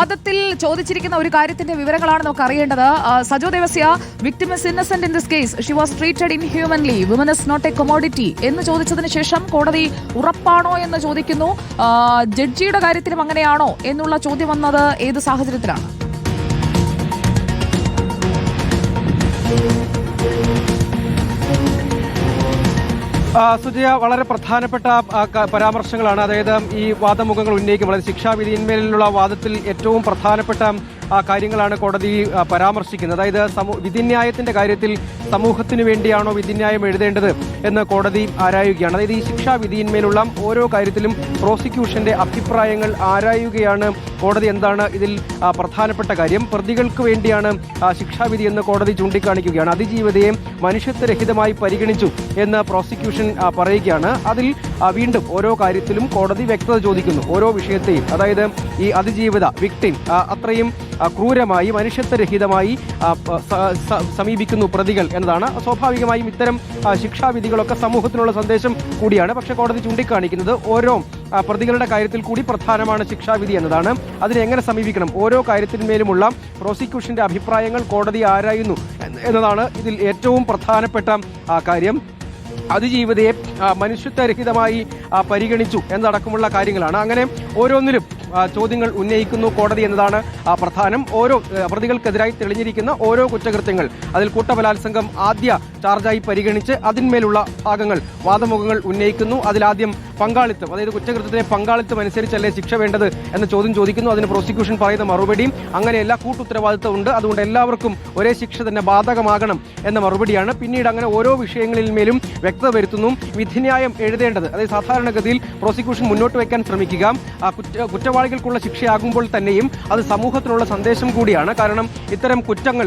വാദത്തിൽ ചോദിച്ചിരിക്കുന്ന ഒരു കാര്യത്തിന്റെ വിവരങ്ങളാണ് നമുക്ക് അറിയേണ്ടത് Sajo Devasya victim is innocent in this case she was treated inhumanly woman is not a commodity എന്ന് ചോദിച്ചതിന് ശേഷം കോടതി ഉറപ്പാണോ എന്ന് ചോദിക്കുന്നു. ജഡ്ജിയുടെ കാര്യത്തിലും അങ്ങനെയാണോ എന്നുള്ള ചോദ്യം വന്നത് ഏത് സാഹചര്യത്തിലാണ്? സുജയ വളരെ പ്രധാനപ്പെട്ട പരാമർശങ്ങളാണ്. അതായത് ഈ വാദമുഖങ്ങൾ ഉന്നയിക്കുമ്പോൾ വളരെ ശിക്ഷാവിധിയിന്മേലുള്ള വാദത്തിൽ ഏറ്റവും പ്രധാനപ്പെട്ട കാര്യങ്ങളാണ് കോടതി പരാമർശിക്കുന്നത്. അതായത് വിധിന്യായത്തിന്റെ കാര്യത്തിൽ സമൂഹത്തിനു വേണ്ടിയാണോ വിധിന്യായം എഴുതേണ്ടത് എന്ന് കോടതി ആരായുകയാണ്. അതായത് ഈ ശിക്ഷാ വിധിയിന്മേലുള്ള ഓരോ കാര്യത്തിലും പ്രോസിക്യൂഷന്റെ അഭിപ്രായങ്ങൾ ആരായുകയാണ് കോടതി എന്താണ് ഇതിൽ പ്രധാനപ്പെട്ട കാര്യം. പ്രതികൾക്ക് വേണ്ടിയാണ് ശിക്ഷാവിധി എന്ന് കോടതി ചൂണ്ടിക്കാണിക്കുകയാണ്. അതിജീവിതയെ മനുഷ്യത്വരഹിതമായി പരിഗണിച്ചു എന്ന് പ്രോസിക്യൂഷൻ പറയുകയാണ്. അതിൽ വീണ്ടും ഓരോ കാര്യത്തിലും കോടതി വ്യക്തത ചോദിക്കുന്നു. ഓരോ വിഷയത്തെയും. അതായത് ഈ അതിജീവിത വിക്ടിം അത്രയും ക്രൂരമായി മനുഷ്യത്വരഹിതമായി സമീപിക്കുന്നു പ്രതികൾ എന്നതാണ്. സ്വാഭാവികമായും ഇത്തരം ശിക്ഷാവിധികളൊക്കെ സമൂഹത്തിനുള്ള സന്ദേശം കൂടിയാണ്. പക്ഷേ കോടതി ചൂണ്ടിക്കാണിക്കുന്നത് ഓരോ പ്രതികളുടെ കാര്യത്തിൽ കൂടി പ്രധാനമാണ് ശിക്ഷാവിധി എന്നതാണ്. അതിനെ എങ്ങനെ സമീപിക്കണം? ഓരോ കാര്യത്തിന്മേലുമുള്ള പ്രോസിക്യൂഷന്റെ അഭിപ്രായങ്ങൾ കോടതി ആരായുന്നു എന്നതാണ് ഇതിൽ ഏറ്റവും പ്രധാനപ്പെട്ട കാര്യം. അതിജീവിതയെ മനുഷ്യത്വരഹിതമായി പരിഗണിച്ചു എന്നടക്കമുള്ള കാര്യങ്ങളാണ്. അങ്ങനെ ഓരോന്നിലും ചോദ്യങ്ങൾ ഉന്നയിക്കുന്നു കോടതി എന്നതാണ് പ്രധാനം. ഓരോ പ്രതികൾക്കെതിരായി തെളിഞ്ഞിരിക്കുന്ന ഓരോ കുറ്റകൃത്യങ്ങൾ. അതിൽ കൂട്ടബലാത്സംഗം ആദ്യ ചാർജായി പരിഗണിച്ച് അതിന്മേലുള്ള ഭാഗങ്ങൾ വാദമുഖങ്ങൾ ഉന്നയിക്കുന്നു. അതിലാദ്യം പങ്കാളിത്തം അതായത് കുറ്റകൃത്യത്തിലെ പങ്കാളിത്തം അനുസരിച്ചല്ലേ ശിക്ഷ വേണ്ടത് എന്ന ചോദ്യം ചോദിക്കുന്നു. അതിന് പ്രോസിക്യൂഷൻ പറയുന്ന മറുപടിയും അങ്ങനെയല്ല കൂട്ടുത്തരവാദിത്തം ഉണ്ട്. അതുകൊണ്ട് എല്ലാവർക്കും ഒരേ ശിക്ഷ തന്നെ ബാധകമാകണം എന്ന മറുപടിയാണ്. പിന്നീട് അങ്ങനെ ഓരോ വിഷയങ്ങളിൽ മേലും വ്യക്തത വരുത്തുന്നു. വിധിന്യായം എഴുതേണ്ടത് അതായത് സാധാരണഗതിയിൽ പ്രോസിക്യൂഷൻ മുന്നോട്ട് വയ്ക്കാൻ ശ്രമിക്കുക. ആ കുറ്റ കുറ്റവാളികൾക്കുള്ള ശിക്ഷയാകുമ്പോൾ തന്നെയും അത് സമൂഹത്തിനുള്ള സന്ദേശം കൂടിയാണ്. കാരണം ഇത്തരം കുറ്റങ്ങൾ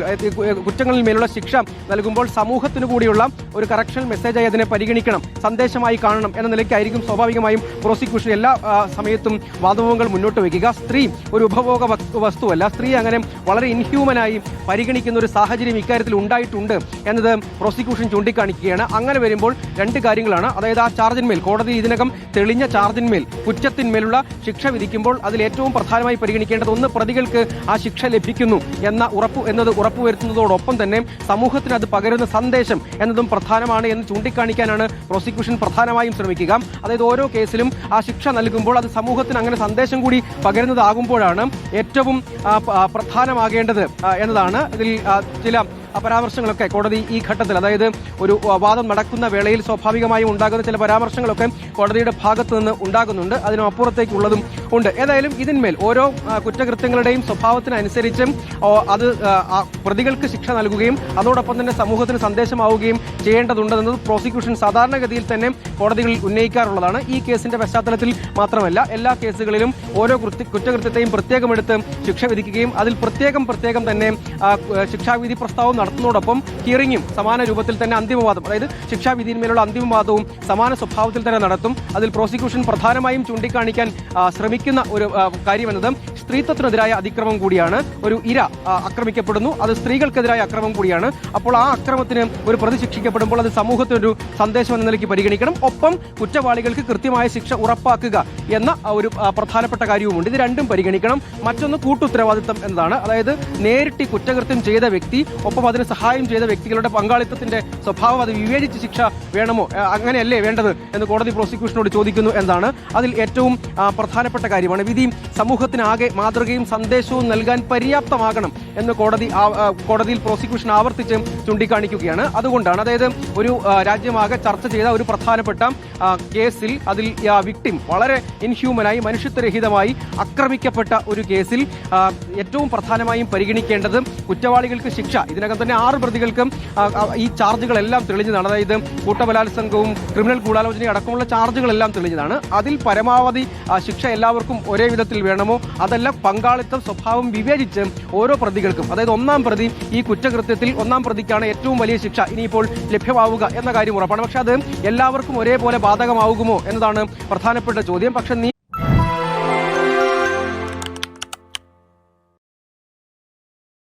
കുറ്റങ്ങളിൽ മേലുള്ള ശിക്ഷ നൽകുമ്പോൾ സമൂഹത്തിനു കൂടിയുള്ള ഒരു കറക്ഷൻ മെസ്സേജായി അതിനെ പരിഗണിക്കണം സന്ദേശമായി കാണണം എന്ന നിലയ്ക്കായിരിക്കും സ്വാഭാവികമായും പ്രോസിക്യൂഷൻ എല്ലാ സമയത്തും വാദവങ്ങൾ മുന്നോട്ട് വയ്ക്കുക. സ്ത്രീ ഒരു ഉപഭോഗ വസ്തുവല്ല സ്ത്രീ അങ്ങനെ വളരെ ഇൻഹ്യൂമനായി പരിഗണിക്കുന്ന ഒരു സാഹചര്യം ഇക്കാര്യത്തിൽ ഉണ്ടായിട്ടുണ്ട് എന്നത് പ്രോസിക്യൂഷൻ ചൂണ്ടിക്കാണിക്കുകയാണ്. അങ്ങനെ വരുമ്പോൾ രണ്ട് കാര്യങ്ങളാണ്. അതായത് ആ ചാർജിന്മേൽ കോടതി ഇതിനകം തെളിഞ്ഞ ചാർജിന്മേൽ കുറ്റത്തിന്മേലുള്ള ശിക്ഷ വിധിക്കുമ്പോൾ അതിൽ ഏറ്റവും പ്രധാനമായി പരിഗണിക്കേണ്ടത് ഒന്ന് പ്രതികൾക്ക് ആ ശിക്ഷ ലഭിക്കുന്നു എന്ന ഉറപ്പ് എന്നത് ഉറപ്പുവരുത്തുന്നതോടൊപ്പം തന്നെ സമൂഹത്തിന് അത് പകരുന്ന സന്ദേശം എന്നതും പ്രധാനമാണ് എന്ന് ചൂണ്ടിക്കാണിക്കാനാണ് പ്രോസിക്യൂഷൻ പ്രധാനമായും ശ്രമിക്കുക. അതായത് ഓരോ കേസിലും ആ ശിക്ഷ നൽകുമ്പോൾ അത് സമൂഹത്തിന് അങ്ങനെ സന്ദേശം കൂടി പകരുന്നതാകുമ്പോഴാണ് ഏറ്റവും പ്രധാനമാകേണ്ടത് എന്നതാണ്. ഇതിൽ ചില പരാമർശങ്ങളൊക്കെ കോടതി ഈ ഘട്ടത്തിൽ അതായത് ഒരു വാദം നടക്കുന്ന വേളയിൽ സ്വാഭാവികമായും ഉണ്ടാകുന്ന ചില പരാമർശങ്ങളൊക്കെ കോടതിയുടെ ഭാഗത്ത് നിന്ന് ഉണ്ടാകുന്നുണ്ട്. അതിനപ്പുറത്തേക്കുള്ളതും ഉണ്ട്. ഏതായാലും ഇതിന്മേൽ ഓരോ കുറ്റകൃത്യങ്ങളുടെയും സ്വഭാവത്തിനനുസരിച്ച് അത് പ്രതികൾക്ക് ശിക്ഷ നൽകുകയും അതോടൊപ്പം തന്നെ സമൂഹത്തിന് സന്ദേശമാവുകയും ചെയ്യേണ്ടതുണ്ടെന്നത് പ്രോസിക്യൂഷൻ സാധാരണഗതിയിൽ തന്നെ കോടതികളിൽ ഉന്നയിക്കാറുള്ളതാണ്. ഈ കേസിന്റെ പശ്ചാത്തലത്തിൽ മാത്രമല്ല എല്ലാ കേസുകളിലും ഓരോ കുറ്റകൃത്യത്തെയും പ്രത്യേകമെടുത്ത് ശിക്ഷ വിധിക്കുകയും അതിൽ പ്രത്യേകം പ്രത്യേകം തന്നെ ശിക്ഷാവിധി പ്രസ്താവം നടത്തുന്നതോടൊപ്പം ഹിയറിംഗും സമാന രൂപത്തിൽ തന്നെ അന്തിമവാദം അതായത് ശിക്ഷാവിധിയിന്മേലുള്ള അന്തിമവാദവും സമാന സ്വഭാവത്തിൽ തന്നെ നടത്തും. അതിൽ പ്രോസിക്യൂഷൻ പ്രധാനമായും ചൂണ്ടിക്കാണിക്കാൻ ശ്രമിക്കുന്ന ഒരു കാര്യമെന്നത് സ്ത്രീത്വത്തിനെതിരായ അതിക്രമം കൂടിയാണ്. ഒരു ഇര ആക്രമിക്കപ്പെടുന്നു. അത് സ്ത്രീകൾക്കെതിരായ അക്രമം കൂടിയാണ്. അപ്പോൾ ആ അക്രമത്തിന് ഒരു പ്രതി ശിക്ഷിക്കപ്പെടുമ്പോൾ അത് സമൂഹത്തിനൊരു സന്ദേശം എന്ന നിലയ്ക്ക് പരിഗണിക്കണം. ഒപ്പം കുറ്റവാളികൾക്ക് കൃത്യമായ ശിക്ഷ ഉറപ്പാക്കുക എന്ന ഒരു പ്രധാനപ്പെട്ട കാര്യവുമുണ്ട്. ഇത് രണ്ടും പരിഗണിക്കണം. മറ്റൊന്ന് കൂട്ടുത്തരവാദിത്തം എന്നതാണ്. അതായത് നേരിട്ട് കുറ്റകൃത്യം ചെയ്ത വ്യക്തി ഒപ്പം അതിന് സഹായം ചെയ്ത വ്യക്തികളുടെ പങ്കാളിത്തത്തിന്റെ സ്വഭാവം അത് വിവേചിച്ച് ശിക്ഷ വേണമോ? അങ്ങനെയല്ലേ വേണ്ടത് എന്ന് കോടതി പ്രോസിക്യൂഷനോട് ചോദിക്കുന്നു എന്നാണ് അതിൽ ഏറ്റവും പ്രധാനപ്പെട്ട കാര്യമാണ്. വിധി സമൂഹത്തിനാകെ മാതൃകയും സന്ദേശവും നൽകാൻ പര്യാപ്തമാകണം എന്ന് കോടതി കോടതിയിൽ പ്രോസിക്യൂഷൻ ആവർത്തിച്ച് ചൂണ്ടിക്കാണിക്കുകയാണ്. അതുകൊണ്ടാണ് അതായത് ഒരു രാജ്യമാകെ ചർച്ച ചെയ്ത ഒരു പ്രധാനപ്പെട്ട കേസിൽ അതിൽ വിക്ടിം വളരെ ഇൻഹ്യൂമനായി മനുഷ്യത്വരഹിതമായി ആക്രമിക്കപ്പെട്ട ഒരു കേസിൽ ഏറ്റവും പ്രധാനമായും പരിഗണിക്കേണ്ടത് കുറ്റവാളികൾക്ക് ശിക്ഷ ഇതിനകം തന്നെ ആറ് പ്രതികൾക്കും ഈ ചാർജുകളെല്ലാം തെളിഞ്ഞതാണ്. അതായത് കൂട്ടബലാത്സംഗവും ക്രിമിനൽ ഗൂഢാലോചനയും അടക്കമുള്ള ചാർജുകളെല്ലാം തെളിഞ്ഞതാണ്. അതിൽ പരമാവധി ശിക്ഷ എല്ലാവർക്കും ഒരേ വിധത്തിൽ വേണമോ? അതല്ല പങ്കാളിത്തം സ്വഭാവം വിവേചിച്ച് ഓരോ പ്രതികൾക്കും അതായത് ഒന്നാം പ്രതി ഈ കുറ്റകൃത്യത്തിൽ ഒന്നാം പ്രതിക്കാണ് ഏറ്റവും വലിയ ശിക്ഷ ഇനിയിപ്പോൾ ലഭ്യമാവുക എന്ന കാര്യം ഉറപ്പാണ്. പക്ഷെ അത് എല്ലാവർക്കും ഒരേപോലെ ബാധകമാവുമോ എന്നതാണ് പ്രധാനപ്പെട്ട ചോദ്യം. പക്ഷെ